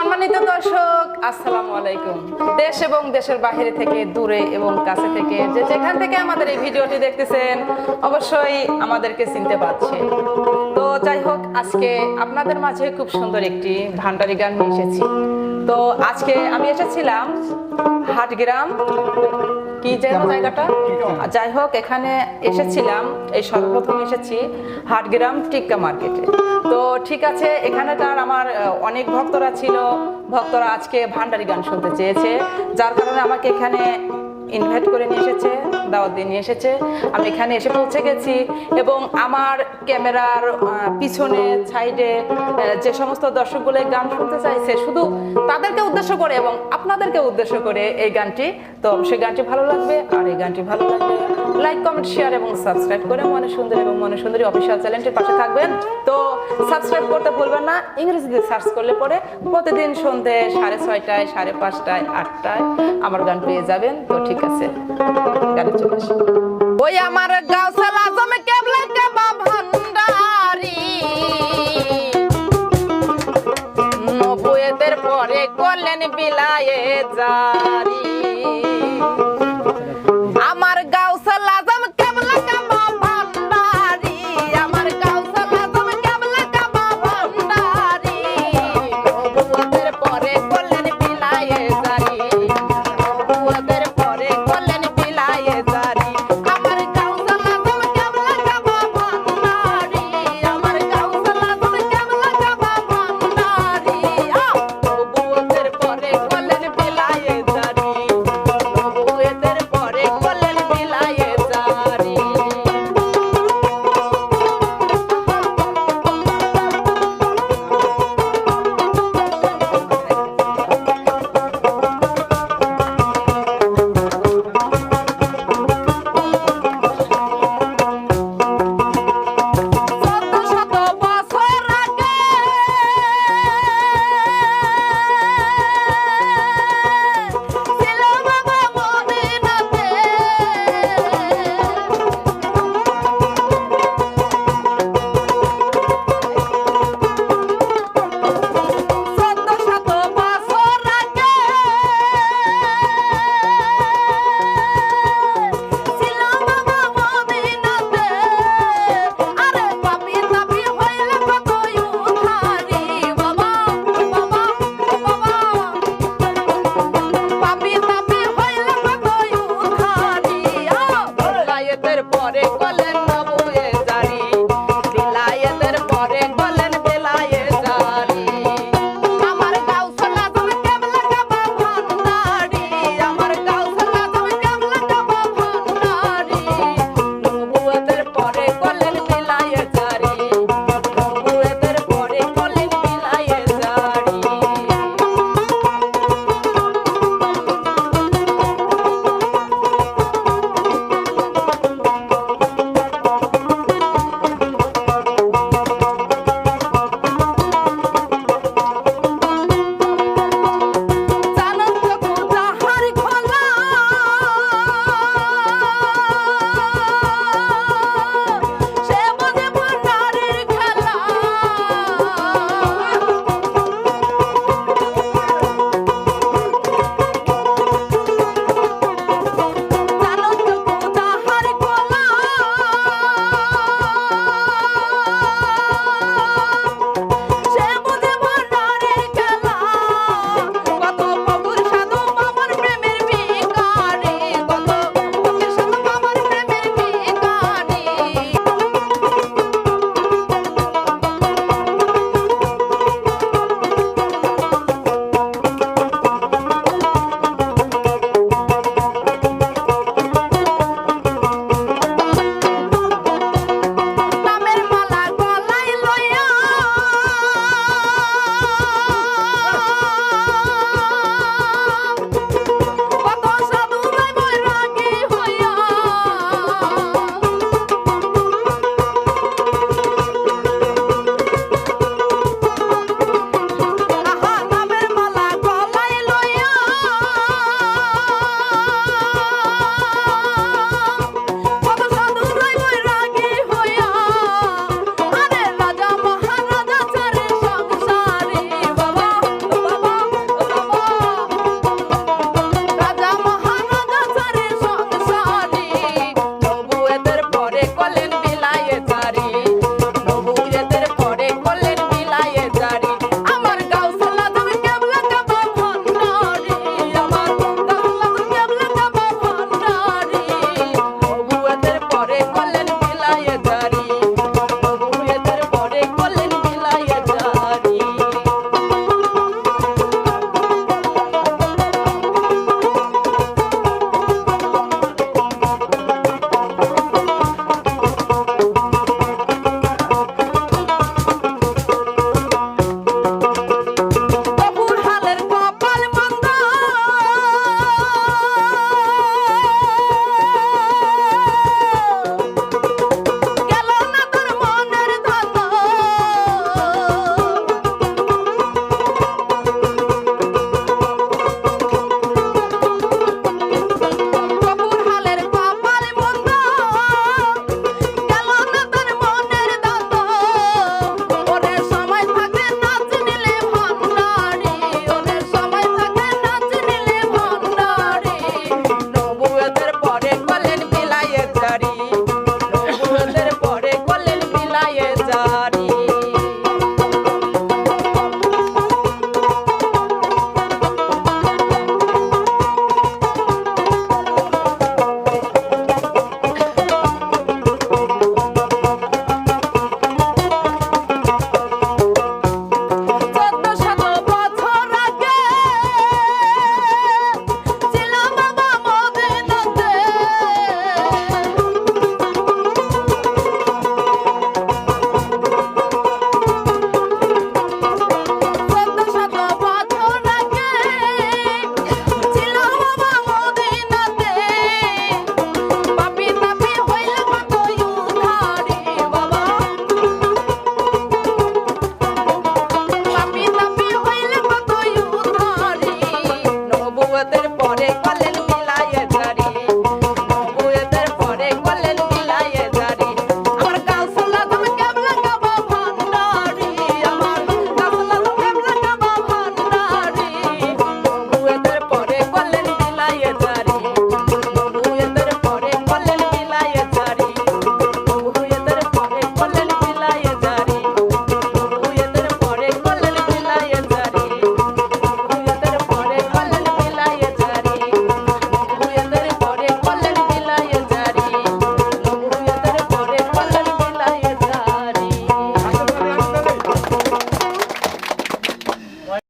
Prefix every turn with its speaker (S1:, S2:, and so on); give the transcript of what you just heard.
S1: সম্মানিত দর্শক আসসালামু আলাইকুম। দেশ এবং দেশের বাইরে থেকে দূরে এবং কাছে থেকে যে যেখান থেকে আমাদের এই ভিডিওটি দেখতেছেন অবশ্যই আমাদেরকে চিনতে পারছে। তো যাই হোক আজকে আপনাদের মাঝে খুব সুন্দর একটি ভান্ডারি গান নিয়ে এসেছি। তো আজকে আমি এসেছিলাম হাটগ্রাম। কি যেন জায়গাটা? যাই হোক এখানে এসেছিলাম এই সর্বপ্রথম এসেছি হাটগ্রাম টিক্কা মার্কেটে। তো ঠিক আছে, এখানে তার আমার অনেক ভক্তরা ছিল। ভক্তরা আজকে ভান্ডারি গান শুনতে চেয়েছে, যার কারণে আমাকে এখানে ইনভাইট করে নিয়ে এসেছে, দাওয়াত দিয়ে নিয়ে এসেছে। আমি এখানে এসে পৌঁছে গেছি এবং আমার ক্যামেরার পিছনে, সাইডে যে সমস্ত দর্শকগুলো গান শুনতে চাইছে, শুধু তাদেরকে উদ্দেশ্য করে এবং আপনাদেরকে উদ্দেশ্য করে এই গানটি। তো অবশ্যই গানটি ভালো লাগবে আর এই গানটি ভালো লাগবে। লাইক কমেন্ট শেয়ার এবং সাবস্ক্রাইব করে মনে সুন্দর এবং মনে সুন্দরী অফিসিয়াল চ্যানেলটির পাশে থাকবেন। তো সাবস্ক্রাইব করতে ভুলবেন না, ইংরেজিতে সার্চ করলে পরে প্রতিদিন সন্ধ্যে সাড়ে ছয়টায়, সাড়ে পাঁচটায়, আটটায় আমার গান পেয়ে যাবেন। তো ঠিক আছে গানে চলে আসি। ওই আমার পরে করলেন বিলায়ে জারি পরে